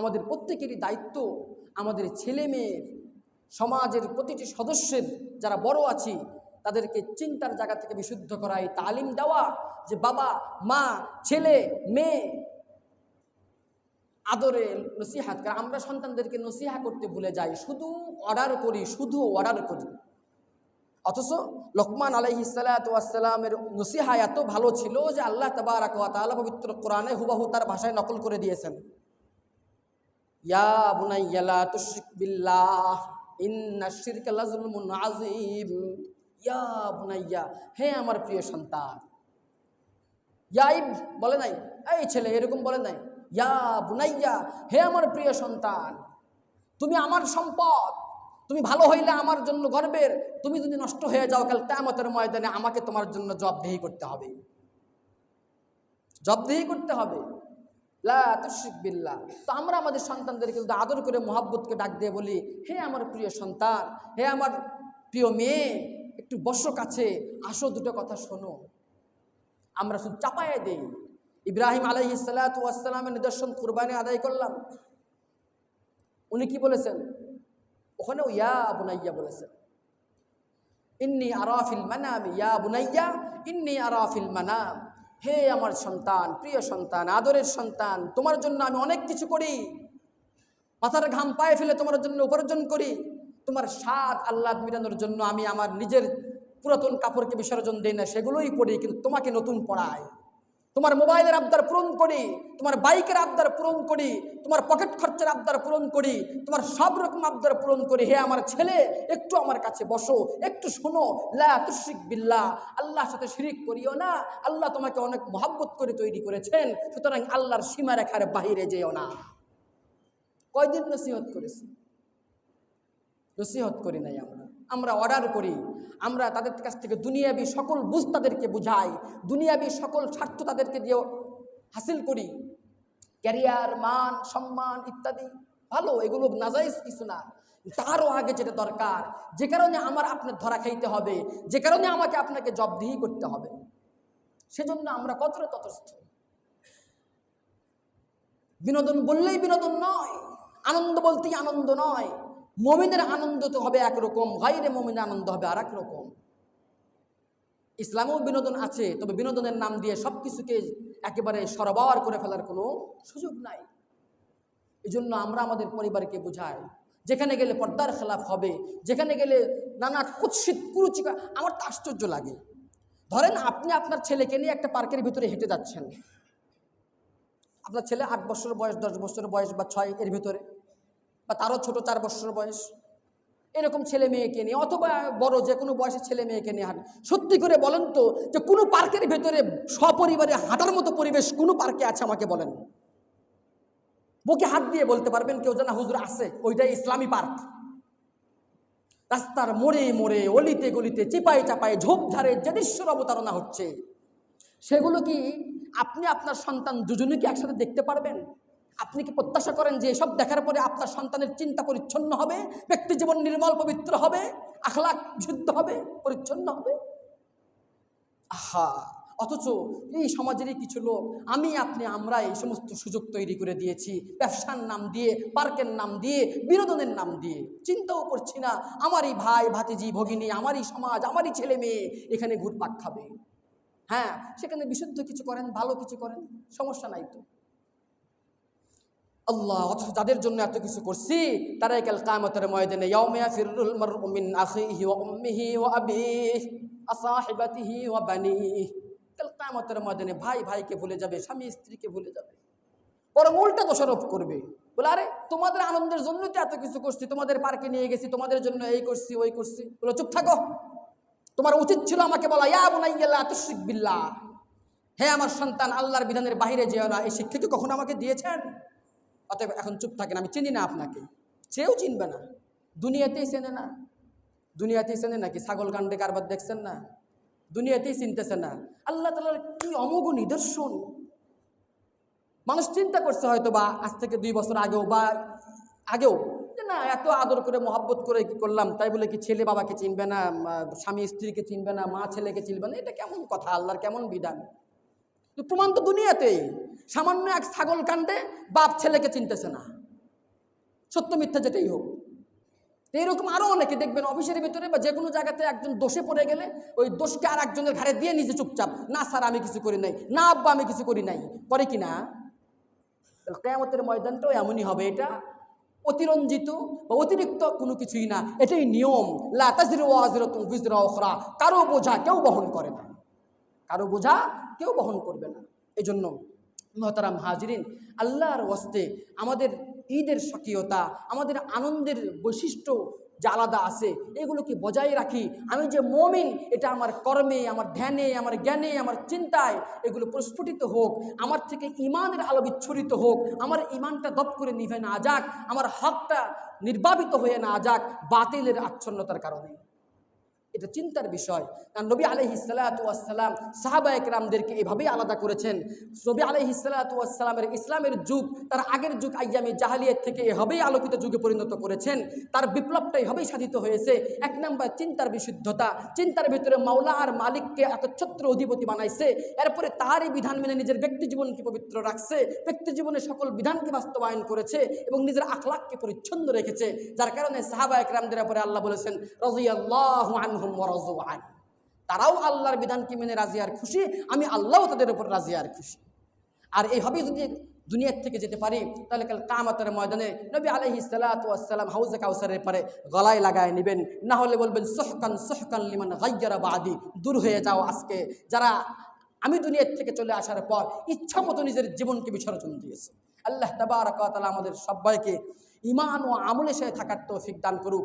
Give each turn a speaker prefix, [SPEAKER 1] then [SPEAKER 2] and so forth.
[SPEAKER 1] আমাদের প্রত্যেকেরই দায়িত্ব, আমাদের ছেলে মেয়ের, সমাজের প্রতিটি সদস্যের যারা বড় আছি, তাদেরকে চিন্তার জায়গা থেকে বিশুদ্ধ করাই তালিম দেওয়া যে বাবা, মা, ছেলে, মেয়ে আদরে নসিহাত কারণ আমরা সন্তানদেরকে নসিহা করতে ভুলে যাই, শুধু অর্ডার করি, শুধু অর্ডার করি। অথচ লোকমান আলাইহি সালাতামের নসিহা এত ভালো ছিল যে আল্লাহ তাবারাক তাআলা পবিত্র কোরআনে হুবাহু তার ভাষায় নকল করে দিয়েছেন। ইয়া বুনাইয়া লা তুশরিক বিল্লাহ, ইন্না শিরকা লাযুলমুন আযীম। ইয়া বুনাইয়া, হে আমার প্রিয় সন্তান। ইয়াইব বলে নাই? এই ছেলে, এরকম বলে নাই? ইয়া বুনাইয়া, হে আমার প্রিয় সন্তান, তুমি আমার সম্পদ, তুমি ভালো হইলে আমার জন্য গর্বের, তুমি যদি নষ্ট হয়ে যাও কাল তেমতের ময়দানে আমাকে তোমার জন্য জবদেহি করতে হবে। জবদেহি করতে হবে। লা তো আমরা আমাদের সন্তানদেরকে আদর করে মোহাব্বতকে ডাক দিয়ে বলি, হে আমার প্রিয় সন্তান, হে আমার প্রিয় মেয়ে, একটু বসো কাছে, আসো দুটো কথা শোনো। আমরা শুধু চাপায়ে দেই। ইব্রাহিম আলহি সালাতামের নিদর্শন কুরবানি আদায় করলাম। উনি কি বলেছেন? ওখানেও ইয়া বুনাইয়া বলেছেন। ইন্নি আরাফিল মানাম, ইয়া বুনাইয়া, ইন্নি আরাফিল মানাম। হে আমার সন্তান, প্রিয় সন্তান, আদরের সন্তান, তোমার জন্য আমি অনেক কিছু করি। মাথার ঘাম পায়ে ফেলে তোমার জন্য উপার্জন করি। তোমার স্বাদ আহ্লাদ মিটানোর জন্য আমি আমার নিজের পুরাতন কাপড়কে বিসর্জন দিই না, সেগুলোই পড়ি কিন্তু তোমাকে নতুন পড়াই। তোমার মোবাইলের আবদার পূরণ করি, তোমার বাইকের আবদার পূরণ করি, তোমার পকেট খরচের আবদার পূরণ করি, তোমার সব রকম আবদার পূরণ করি। হে আমার ছেলে, একটু আমার কাছে বসো, একটু শোনো। লা বিল্লাহ, আল্লাহর সাথে শিরিক করিও না। আল্লাহ তোমাকে অনেক মহাব্বত করে তৈরি করেছেন, সুতরাং আল্লাহর সীমারেখার বাহিরে যেও না। কয়দিন নসিহত করেছি? নসিহত করি নাই আমরা। আমরা অর্ডার করি। আমরা তাদের কাছ থেকে দুনিয়াবি সকল বুঝ তাদেরকে বুঝাই। দুনিয়াবি সকল স্বার্থ তাদেরকে দিয়ে হাসিল করি। ক্যারিয়ার মান, সম্মান ইত্যাদি। ভালো, এগুলো নাজাইজ কিছু না। তারও আগে যেটা দরকার, যে কারণে আমার আপনার ধরা খাইতে হবে, যে কারণে আমাকে আপনাকে জবদিহি করতে হবে। সেজন্য আমরা কতটা ততস্থ বিনোদন বললেই বিনোদন নয়, আনন্দ বলতেই আনন্দ নয়। মমিনের আনন্দ তো হবে একরকম গাইরে মমিনের আনন্দ হবে আর রকম ইসলামেও বিনোদন আছে, তবে বিনোদনের নাম দিয়ে সব কিছুকে একেবারে সরবরাহ করে ফেলার কোনো সুযোগ নাই। এই জন্য আমরা আমাদের পরিবারকে বুঝাই, যেখানে গেলে পর্দার খেলাফ হবে, যেখানে গেলে নানা কুৎসিত কুরুচিকা, আমার তো আশ্চর্য লাগে। ধরেন আপনি আপনার ছেলেকে নিয়ে একটা পার্কের ভিতরে হেঁটে যাচ্ছেন। আপনার ছেলে আট বছর বয়স, দশ বছর বয়স বা ছয় এর ভিতরে। বা তারও ছোট চার বছর বয়স। এরকম ছেলে মেয়েকে নিয়ে, অথবা বড় যে কোনো বয়সের ছেলে মেয়েকে নিয়ে হাঁটে। সত্যি করে বলেন তো যে কোনো পার্কের ভেতরে সপরিবারে হাঁটার মতো পরিবেশ কোনো পার্কে আছে আমাকে বলেন। বুকে হাত দিয়ে বলতে পারবেন কেউ জানা হুজুর আছে, ওইটাই ইসলামী পার্ক। রাস্তার মোড়ে মোড়ে, অলিতে গলিতে চিপাই চাপায় ঝোপঝাড়ে যে দৃশ্যের অবতারণা হচ্ছে। সেগুলো কি আপনি আপনার সন্তান দুজনে কি একসাথে দেখতে পারবেন? আপনি কি প্রত্যাশা করেন যে এসব দেখার পরে আপনার সন্তানের চিন্তা পরিচ্ছন্ন হবে? ব্যক্তি জীবন নির্মল পবিত্র হবে? আখলাক যুদ্ধ হবে? পরিচ্ছন্ন হবে? আহা! অথচ এই সমাজেরই কিছু লোক, আমি, আপনি আমরা এই সমস্ত সুযোগ তৈরি করে দিয়েছি। ব্যবসার নাম দিয়ে, পার্কের নাম দিয়ে, বিনোদনের নাম দিয়ে। চিন্তাও করছি না, আমারই ভাই, ভাতিজি, ভগিনী, আমারই সমাজ, আমারই ছেলে মেয়ে এখানে ঘুরপাক খাবে। হ্যাঁ সেখানে বিশুদ্ধ কিছু করেন, ভালো কিছু করেন, সমস্যা নাই তো। আল্লাহ, অথচ যাদের জন্য এত কিছু করছি, তারাই কাল কামতের ময়দানে ইয়াউমিয়া ফিরুল মারউ মিন আখিহি ওয়া উম্মিহি ওয়া আবিহি আসাহিবাতিহি ওয়া বানিহি। কাল কামতের ময়দানে ভাই ভাইকে ভুলে যাবে, স্বামী স্ত্রীকে ভুলে যাবে। বরং উল্টা দোষারোপ করবে। বলে, আরে, তোমাদের আনন্দের জন্য তো এত কিছু করছি, তোমাদের পার্কে নিয়ে গেছি, তোমাদের জন্য এই করছি, ওই করছি। বলে, চুপ থাকো। তোমার উচিত ছিল আমাকে বলা, ইয়া বুনাইয়া লা তুশরিক বিল্লাহ। হে আমার সন্তান, আল্লাহর বিধানের বাইরে যেও না। এই শিক্ষা কি কখনো আমাকে দিয়েছেন? অতএব এখন চুপ থাকেন, আমি চিনি না আপনাকে। সেও চিনবে না। দুনিয়াতেই চেনে না। দুনিয়াতেই চেনে নাকি ছাগল কাণ্ডে কারবার দেখছেন না? দুনিয়াতেই চিনতেছে না। আল্লাহ তালার কি অমোঘ নিদর্শন। মানুষ চিন্তা করছে হয়তো বা আজ থেকে দুই বছর আগেও বা আগেও না, এত আদর করে, মহাব্বত করে কি করলাম, তাই বলে কি ছেলে বাবাকে চিনবে না স্বামী, স্ত্রীকে চিনবে না, মা ছেলেকে চিনবে না? এটা কেমন কথা? আল্লাহর কেমন বিধান? প্রমাণ তো দুনিয়াতেই। সামান্য এক ছাগল কাণ্ডে বাপ ছেলেকে চিনতেছে না। সত্য মিথ্যা যেটাই হোক। তো এরকম আরও অনেকে দেখবেন অফিসের ভিতরে বা যে কোনো জায়গাতে একজন দোষে পড়ে গেলে ওই দোষকে আর একজনের ঘাড়ে দিয়ে নিজে চুপচাপ, না স্যার, আমি কিছু করি নাই। না, আব্বা, আমি কিছু করি নাই। করে কি না? কেয়ামতের ময়দানটাও এমনই হবে এটা। অতিরঞ্জিত বা অতিরিক্ত কোনো কিছুই না। এটাই নিয়ম। লা তাজরিউ ওয়াজিরাতুন বিজরা উখরা। কারও বোঝা কেউ বহন করে না। কারও বোঝা কেউ বহন করবে না। এই জন্য মহতারাম হাজরিন, আল্লাহর ওয়াস্তে আমাদের ঈদের স্বকীয়তা, আমাদের আনন্দের বৈশিষ্ট্য যে আলাদা আছে, এগুলোকে বজায় রাখি। আমি যে মমিন, এটা আমার কর্মে, আমার ধ্যানে, আমার জ্ঞানে, আমার চিন্তায় এগুলো প্রস্ফুটিত হোক, আমার থেকে ইমানের আলো বিচ্ছুরিত হোক, আমার ইমানটা দপ করে নিভে না যাক, আমার হকটা নির্বাপিত হয়ে না যাক, বাতিলের আচ্ছন্নতার কারণে। এটা চিন্তার বিষয়। কারণ নবী আলহি সালাতাম সাহাবা একরামদেরকে এভাবেই আলাদা করেছেন। নবী আলহি সালাতামের ইসলামের যুগ, তার আগের যুগ আইয়ামি জাহালিয়াত থেকে এভাবেই আলোকিত যুগে পরিণত করেছেন। তার বিপ্লবটা এভাবেই সাধিত হয়েছে। এক নম্বর চিন্তার বিশুদ্ধতা, চিন্তার ভিতরে মাওলা আর মালিককে একচ্ছত্র অধিপতি বানাইছে। এরপরে তারই বিধান মেনে নিজের ব্যক্তি জীবনকে পবিত্র রাখছে। ব্যক্তি জীবনে সকল বিধানকে বাস্তবায়ন করেছে এবং নিজের আখলাককে পরিচ্ছন্ন রেখেছে। যার কারণে সাহাবা একরামদের উপরে আল্লাহ বলেছেন রাজিয়াল্লাহ আনহুম। আন তারাও আল্লাহর বিধানকে মেনে রাজি আর খুশি, আমি আল্লাহও তাদের উপর রাজি আর খুশি। আর এইভাবেই যদি দুনিয়ার থেকে যেতে পারি, তাহলে কাল কামাতের ময়দানে নবী আলহি সালাতাম হাউজে কাউসারের পরে গলায় লাগায় নেবেন। না হলে বলবেন, সোহকান সোহকান লিমান গাইয়ারা বাদি, দূর হয়ে যাও আজকে। যারা আমি দুনিয়ার থেকে চলে আসার পর ইচ্ছা মতো নিজের জীবনকে বিসর্জন দিয়েছে। আল্লাহ তাবারকাত আমাদের সবাইকে ইমান ও আমলে সে থাকার তৌফিক দান করুক।